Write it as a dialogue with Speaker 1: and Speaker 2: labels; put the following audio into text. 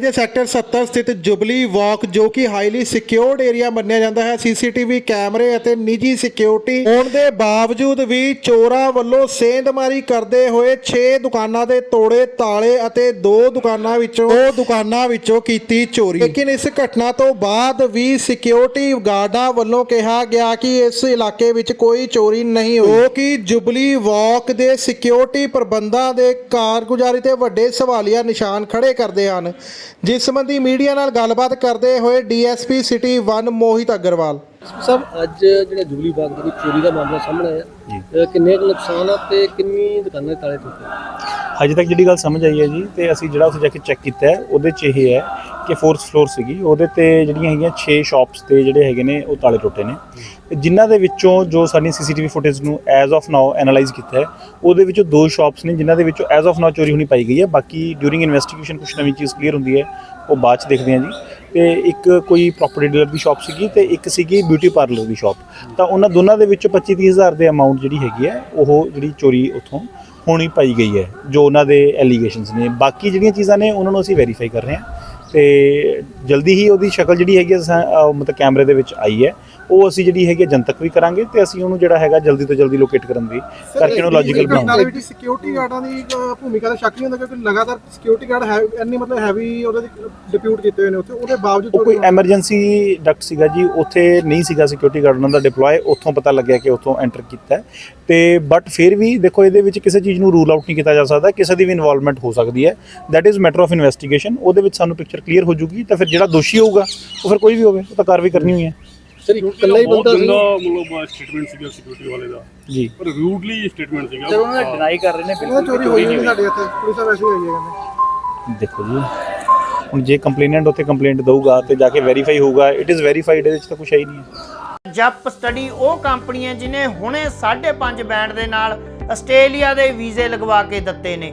Speaker 1: ਦੇ ਸੈਕਟਰ 70 ਸਥਿਤ ਜੁਬਲੀ ਵਾਕ, ਜੋ ਕਿ ਹਾਈਲੀ ਸਿਕਿਉਰਡ ਏਰੀਆ ਮੰਨਿਆ ਜਾਂਦਾ ਹੈ, ਸੀਸੀਟੀਵੀ ਕੈਮਰੇ ਅਤੇ ਨਿੱਜੀ ਸਿਕਿਉਰਿਟੀ ਹੋਣ ਦੇ ਬਾਵਜੂਦ ਵੀ ਚੋਰਾਂ ਵੱਲੋਂ ਸੇਂਧਮਾਰੀ ਕਰਦੇ ਹੋਏ 6 ਦੁਕਾਨਾਂ ਦੇ ਤੋੜੇ, ਤਾਲੇ ਅਤੇ ਦੋ ਦੁਕਾਨਾਂ ਵਿੱਚੋਂ ਦੋ ਦੁਕਾਨਾਂ ਵਿੱਚੋਂ ਕੀਤੀ ਚੋਰੀ। ਲੇਕਿਨ ਇਸ ਘਟਨਾ ਤੋਂ ਬਾਅਦ ਵੀ ਸਿਕਿਉਰਿਟੀ ਗਾਰਡਾਂ ਵੱਲੋਂ ਕਿਹਾ ਗਿਆ ਕਿ ਇਸ ਇਲਾਕੇ ਵਿੱਚ ਕੋਈ ਚੋਰੀ ਨਹੀਂ ਹੋਈ। ਜੋ ਕਿ ਜੁਬਲੀ ਵਾਕ ਦੇ ਸਿਕਿਉਰਿਟੀ ਪ੍ਰਬੰਧਾਂ ਦੇ ਕਾਰਗੁਜ਼ਾਰੀ ਤੇ ਵੱਡੇ ਸਵਾਲੀਆ ਨਿਸ਼ਾਨ ਖੜੇ ਕਰਦੇ ਹਨ। ਜਿਸ ਸੰਬੰਧੀ ਮੀਡੀਆ ਨਾਲ ਗੱਲਬਾਤ ਕਰਦੇ ਹੋਏ ਡੀਐਸਪੀ ਸਿਟੀ 1 ਮੋਹਿਤ ਅਗਰਵਾਲ।
Speaker 2: ਸਭ ਅੱਜ ਜਿਹੜਾ ਜੁਬਲੀ ਬਾਗ ਦੇ ਵਿੱਚ ਚੋਰੀ ਦਾ ਮਾਮਲਾ ਸਾਹਮਣੇ ਆਇਆ। ਕਿੰਨੇ ਕੁ ਨੁਕਸਾਨ ਆ ਤੇ ਕਿੰਨੀ ਦੁਕਾਨਾਂ ਦੇ ਤਾਲੇ ਟੁੱਟੇ
Speaker 3: ਹਜੇ ਤੱਕ ਜਿਹੜੀ ਗੱਲ ਸਮਝ ਆਈ ਹੈ ਜੀ, ਤੇ ਅਸੀਂ ਜਿਹੜਾ ਉੱਥੇ ਜਾ ਕੇ ਚੈੱਕ ਕੀਤਾ ਹੈ, ਉਹਦੇ 'ਚ ਇਹ ਹੈ ਕਿ ਫੋਰਥ ਫਲੋਰ ਸੀਗੀ, ਉਹਦੇ ਤੇ ਜਿਹੜੀਆਂ ਹੈਗੀਆਂ 6 ਸ਼ਾਪਸ ਤੇ ਜਿਹੜੇ ਹੈਗੇ ਨੇ, ਉਹ ਤਾਲੇ ਟੁੱਟੇ ਨੇ। ਤੇ ਜਿਨ੍ਹਾਂ ਦੇ ਵਿੱਚੋਂ ਜੋ ਸਾਡੀ ਸੀਸੀਟੀਵੀ ਫੁਟੇਜ ਨੂੰ ਐਜ਼ ਆਫ ਨਾਓ ਐਨਾਲਾਈਜ਼ ਕੀਤਾ ਹੈ, ਉਹਦੇ ਵਿੱਚੋਂ ਦੋ ਸ਼ਾਪਸ ਨੇ, ਜਿਨ੍ਹਾਂ ਦੇ ਵਿੱਚੋਂ ਐਜ਼ ਆਫ ਨਾਓ ਚੋਰੀ ਹੋਣੀ ਪਾਈ ਗਈ ਹੈ। ਬਾਕੀ ਡਿਊਰਿੰਗ ਇਨਵੈਸਟੀਗੇਸ਼ਨ ਕੁਝ ਨਵੀਂ ਚੀਜ਼ ਕਲੀਅਰ ਹੁੰਦੀ ਹੈ, ਉਹ ਬਾਅਦ ਚ ਦੇਖਦੇ ਹਾਂ ਜੀ। ਤੇ ਇੱਕ ਕੋਈ ਪ੍ਰੋਪਰਟੀ ਡੀਲਰ ਦੀ ਸ਼ਾਪ ਸੀਗੀ ਤੇ ਇੱਕ ਸੀਗੀ ਬਿਊਟੀ ਪਾਰਲਰ ਦੀ ਸ਼ਾਪ ਤਾਂ ਉਹਨਾਂ ਦੋਨਾਂ ਦੇ ਵਿੱਚੋਂ 25 30 ਹਜ਼ਾਰ ਦੇ ਅਮਾਉਂਟ ਜਿਹੜੀ ਹੈਗੀ ਹੈ, ਉਹ ਜਿਹੜੀ ਚੋਰੀ ਉੱਥੋਂ ਹੋਣੀ ਪਾਈ ਗਈ ਹੈ, ਜੋ ਉਹਨਾਂ ਦੇ ਐਲੀਗੇਸ਼ਨਸ ਨੇ। ਬਾਕੀ ਜਿਹੜੀਆਂ ਚੀਜ਼ਾਂ ਨੇ, ਉਹਨਾਂ ਨੂੰ ਅਸੀਂ ਵੈਰੀਫਾਈ ਕਰ ਰਹੇ ਹਾਂ। ਤੇ ਜਲਦੀ ਹੀ ਉਹਦੀ ਸ਼ਕਲ ਜਿਹੜੀ ਹੈਗੀ ਮਤਲਬ ਕੈਮਰੇ ਦੇ ਵਿੱਚ ਆਈ ਹੈ। ਉਹ ਅਸੀਂ ਜਿਹੜੀ ਹੈਗੀ ਜਨਤਕ ਵੀ ਕਰਾਂਗੇ ਤੇ ਅਸੀਂ ਉਹਨੂੰ ਜਿਹੜਾ ਹੈਗਾ ਜਲਦੀ ਤੋਂ ਜਲਦੀ ਲੋਕੇਟ ਕਰਨ ਦੀ ਕਰਕੇ ਉਹਨੂੰ ਲੌਜੀਕਲ ਬਣਾਵਾਂਗੇ
Speaker 4: ਨਾਲੇ ਸਿਕਿਉਰਿਟੀ ਗਾਰਡਾਂ ਦੀ ਭੂਮਿਕਾ ਦਾ ਸ਼ੱਕ ਨਹੀਂ ਹੁੰਦਾ ਕਿਉਂਕਿ ਲਗਾਤਾਰ ਸਿਕਿਉਰਿਟੀ ਗਾਰਡ ਹੈ ਇੰਨੀ ਮਤਲਬ ਹੈਵੀ ਉਹਦੇ ਡਿਪਿਊਟ ਕੀਤੇ ਹੋਏ ਨੇ ਉੱਥੇ। ਉਹਦੇ ਬਾਵਜੂਦ
Speaker 3: ਕੋਈ ਐਮਰਜੈਂਸੀ ਡਕਟ ਸੀਗਾ ਜੀ ਉੱਥੇ ਨਹੀਂ ਸੀਗਾ ਸਿਕਿਉਰਿਟੀ ਗਾਰਡ ਉਹਨਾਂ ਦਾ ਡਿਪਲੋਏ ਉੱਥੋਂ ਪਤਾ ਲੱਗਿਆ ਕਿ ਉੱਥੋਂ ਐਂਟਰ ਕੀਤਾ। ਤੇ ਬਟ ਫਿਰ ਵੀ ਦੇਖੋ ਇਹਦੇ ਵਿੱਚ ਕਿਸੇ ਚੀਜ਼ ਨੂੰ ਰੂਲ ਆਊਟ ਨਹੀਂ ਕੀਤਾ ਜਾ ਸਕਦਾ ਕਿਸੇ ਦੀ ਵੀ ਇਨਵੋਲਵਮੈਂਟ ਹੋ ਸਕਦੀ ਹੈ। That is matter of investigation ਉਹਦੇ ਵਿੱਚ ਸਾਨੂੰ ਪਿਕਚਰ ਕਲੀਅਰ ਹੋ ਜੂਗੀ ਤਾਂ ਫਿਰ ਜਿਹੜਾ ਦੋਸ਼ੀ ਹੋਊਗਾ ਉਹ ਫਿਰ ਕੋਈ ਵੀ ਹੋਵੇ ਉਹ ਤਾਂ ਕਾਰਵਾਈ ਕਰਨੀ ਹੋਈ ਹੈ।
Speaker 2: ਸਰ ਇਕੱਲਾ ਹੀ ਬੰਦਾ ਸੀ?
Speaker 5: ਮਤਲਬ ਸਟੇਟਮੈਂਟ ਸੀਗਾ ਸਿਕਿਉਰਿਟੀ ਵਾਲੇ ਦਾ।
Speaker 3: ਜੀ।
Speaker 5: ਪਰ ਰੂਡਲੀ ਸਟੇਟਮੈਂਟ ਸੀਗਾ।
Speaker 6: ਉਹਨਾਂ ਨੇ ਡਿਨਾਈ ਕਰ ਰਹੇ ਨੇ
Speaker 4: ਉਹਨਾਂ ਚੋਰੀ ਹੋਈ ਨਹੀਂ ਸਾਡੇ ਇੱਥੇ ਪੁਲਿਸ ਦਾ ਵੈਸੇ ਹੋਈ ਹੈ ਕਹਿੰਦੇ।
Speaker 3: ਦੇਖੋ ਜੀ ਹੁਣ ਜੇ ਕੰਪਲੇਨੈਂਟ ਉੱਥੇ ਕੰਪਲੇਂਟ ਦਊਗਾ ਤੇ ਜਾ ਕੇ ਵੈਰੀਫਾਈ ਹੋਊਗਾ ਇਟ ਇਜ਼ ਵੈਰੀਫਾਈਡ ਇਹਦੇ ਵਿੱਚ ਤਾਂ ਕੁਝ ਹੈ ਹੀ ਨਹੀਂ। ਹੈ
Speaker 7: ਜੱਪ ਸਟੱਡੀ ਉਹ ਕੰਪਨੀ ਹੈ ਜਿਨੇ ਹੁਣੇ 5.5 ਬੈਂਡ ਦੇ ਨਾਲ ਆਸਟ੍ਰੇਲੀਆ ਦੇ ਵੀਜ਼ੇ ਲਗਵਾ ਕੇ ਦਿੱਤੇ ਨੇ।